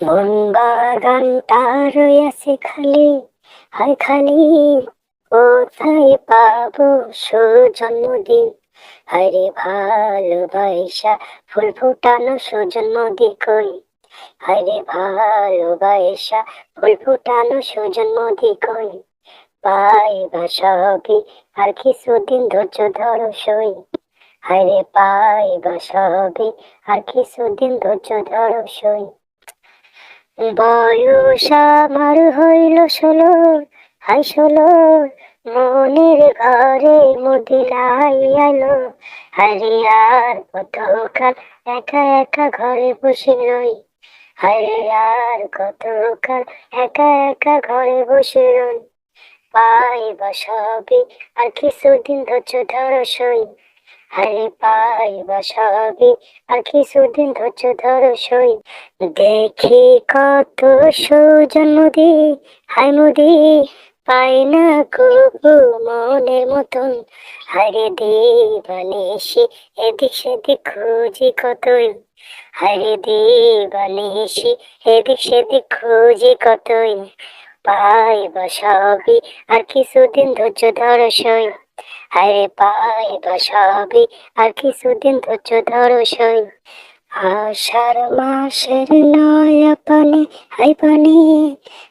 মন বাগানটা রয়েছে খালি, হায় খালি কোথায় পাবো সুজন্মদিন হরে ভালোবাসা, ফুল ফুটানো সুজন্মদি কই। হরে ভালোবাসা, ফুল ফুটানো সুজন্মদি কই। পাইবা সবই, আর কিছুদিন ধৈর্য ধরো সই। হরে পাইবা সবই, আর কিছুদিন ধৈর্য ধরো সই। বয়স আমার হইল ষোলো, হাই ষোলো, মনের ঘরে মদিলাই আলো হারে আর কতকাল একা একা ঘরে বসে রই? হারে আর কতকাল একা একা ঘরে বসে রই? পাইবা সবই আর কিছুদিন ধৈর্য ধরো সই। আরে পাইবা সবই আর কিছুদিন ধৈর্য ধরো সই। দেখি কত সৌজন্মদি হাই মুদি পাই না কুকু মনের মতন। হারে দিবানিসি এদিক সেদিক খুঁজি কতই। হারে দিবানিসি এদিক সেদিক খুঁজি কতই। পাইবা সবই আর কিছুদিন ধৈর্য ধরো সই। আরে পাইবা সবই আর কিছুদিন ধৈর্য ধরো সই। আষাঢ় মাসের নয়া পানি হাই পানি,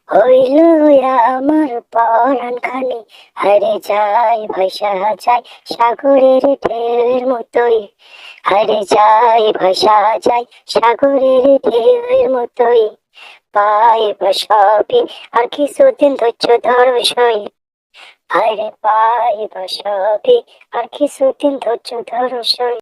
হইল আমার পরাণ খানি। হারে যাই ভাইসা যায় সাগরের ঢেউয়ের মতোই। হারে যাই ভাইসা যায় সাগরের ঢেউয়ের মতোই। পাইবা সবই আর কিছুদিন ধৈর্য ধরো সই। আরে পাই সবই আর কিছুদিন ধৈর্য ধরো